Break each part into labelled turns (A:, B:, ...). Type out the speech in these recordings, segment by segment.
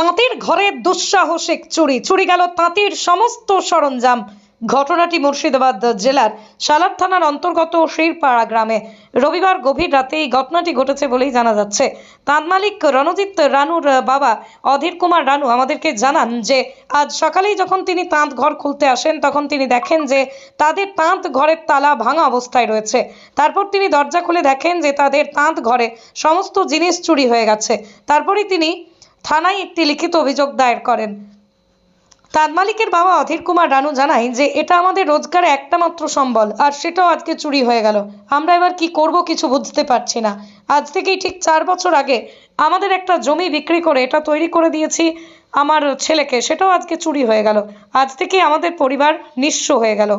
A: তাঁতির ঘরে দুঃসাহসিক চুরি। চুরি গেল তাঁতির সমস্ত সরঞ্জাম। ঘটনাটি মুর্শিদাবাদ জেলার সালার থানার অন্তর্গত শিরপাড়া গ্রামে। রবিবার গভীর রাতে এই ঘটনাটি ঘটেছে বলেই জানা যাচ্ছে। তাঁত মালিক রণজিৎ রানুর বাবা অধীর কুমার রানু আমাদেরকে জানান যে, আজ সকালেই যখন তিনি তাঁত ঘর খুলতে আসেন, তখন তিনি দেখেন যে, তাদের তাঁত ঘরের তালা ভাঙা অবস্থায় রয়েছে। তারপর তিনি দরজা খুলে দেখেন যে, তাদের তাঁত ঘরে সমস্ত জিনিস চুরি হয়ে গেছে। তারপরে তিনি থানায় একটি লিখিত অভিযোগ দায়ের করেন। তাঁত মালিকের বাবা অধীর কুমার রানু জানায় যে, এটা আমাদের রোজগারে একটা মাত্র সম্বল, আর সেটাও আজকে চুরি হয়ে গেল। আমরা এবার কি করব কিছু বুঝতে পারছি না। আজ থেকেই ঠিক চার বছর আগে আমাদের একটা জমি বিক্রি করে এটা তৈরি করে দিয়েছি আমার ছেলেকে, সেটাও আজকে চুরি হয়ে গেল। আজ থেকে আমাদের পরিবার নিঃস্ব হয়ে গেল।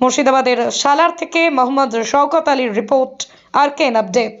A: মুর্শিদাবাদের সালার থেকে মোহাম্মদ শওকত আলীর রিপোর্ট, আর কেন update.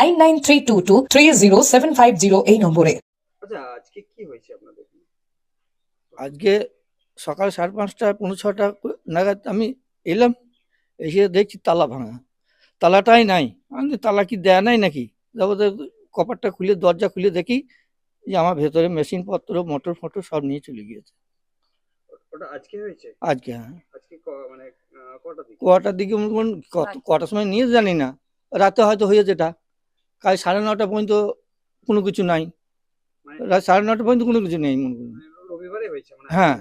B: nine nine three two two three zero seven five zero এই নম্বরে।
C: আচ্ছা আজকে কি হয়েছে আপনাদের?
D: আজকে সকাল সাড়ে পাঁচটা পৌনে ছটা নাগাদ আমি এলাম এসে দেখছি তালা ভাঙা। তালাটাই নাই। আমি তালা কি দেয়া নাই নাকি? তারপর কপারটা খুলে দরজা খুলে দেখি যে আমার ভেতরে মেশিন পত্র মোটর ফটর সব নিয়ে চলে গিয়েছে।
C: ওটা আজকে হয়েছে?
D: আজকে হ্যাঁ।
C: আজকে মানে কটার দিকে?
D: কটার দিকে মনে কত কটার সময় নিয়ে জানি না। রাতে হয়তো হয়েছে এটা। কাল সাড়ে নটা পর্যন্ত কোনো কিছু নাই।
C: মানে
D: রাত সাড়ে নটা পর্যন্ত কোনো কিছু নেই। মনে করুন
C: মানে
D: হ্যাঁ।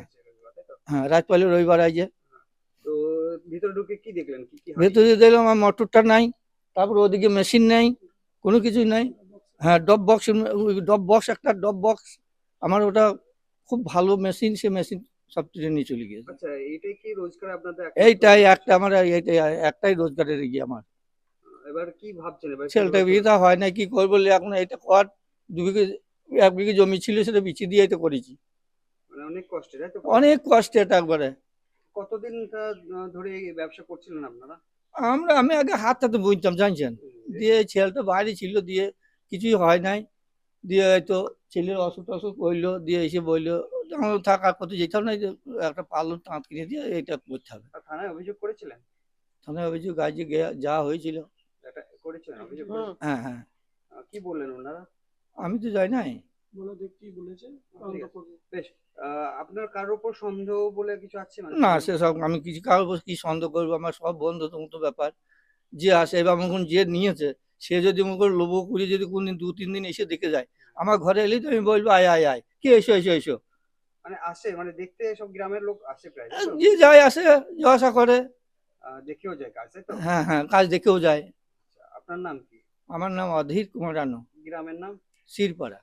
D: হ্যাঁ পাইলে রবিবার আইছে।
C: তো ভিতরে ঢুকে কি দেখলেন? কি কি
D: ভেতরে দেখলাম আমার মোটরটা নাই তারপর ওদিকে মেশিন নেই কোনো কিছু নাই। হ্যাঁ ডব বক্স ডব বক্স একটা ডব বক্স আমার ওটা খুব ভালো মেশিন সে মেশিন সব নিয়ে চলে গিয়েছে।
C: আচ্ছা এইটাই কি রোজগার আপনাদের
D: এইটাই একটা আমার এইটাই একটাই রোজগারের গিয়ে আমার।
C: এবার কি ভাবছেন? এবার
D: ছেলেটা? বিয়েটা হয় না কি করব? এখন এটা কর দু বিঘে এক বিঘে জমি ছিল সেটা বিচি দিয়ে এটা করেছি।
C: মানে অনেক কষ্টে তাই তো?
D: অনেক কষ্টে এটা একবারে।
C: কতদিন ধরে এই ব্যবসা করছিলেন আপনারা?
D: আমরা আমি আগে হাত হাতে বুঝতাম জানছেন? দিয়ে ছেলেটা বাইরে ছিল দিয়ে কিছুই হয় নাই। দিয়ে হয়তো ছেলের অসুখ টসুখ হইল দিয়ে এসে বলল আমার থাকা কত যেতাম না যে একটা পালন তাঁত কিনে দিয়ে এটা করতে হবে।
C: থানায় অভিযোগ করেছিলেন?
D: থানায় অভিযোগ আজকে যা হয়েছিল
C: করেছিলেন অভিযোগ করেছিলেন?
D: হ্যাঁ হ্যাঁ।
C: আহ, কি বললেন ওনারা?
D: আমি তো যাই নাই।
C: বেশ আহ, আপনার কারোর উপর সন্দেহ বলে কিছু আছে মানে?
D: না সেসব আমি কিছু কারোর উপর কি সন্দেহ করব? আমার সব বন্ধু তো ব্যাপার। যে আসে যে নিয়েছে সে যদি মনে করে লোভ করে যদি কোনদিন দু তিন দিন এসে দেখে যায় আমার ঘরে এলেই তো আমি বলব আয় আয় আয়। কি এসো এসো এসো?
C: মানে আসে মানে দেখতে সব গ্রামের লোক আসে প্রায় তাই তো?
D: যে যায় আসে যাওয়া আসা করে।
C: আহ, দেখেও যায় কাজ তাই তো?
D: হ্যাঁ হ্যাঁ কাজ দেখেও যায়।
C: আপনার নাম কি?
D: আমার নাম অধীর কুমার রানু।
C: গ্রামের নাম?
D: শিরপাড়া।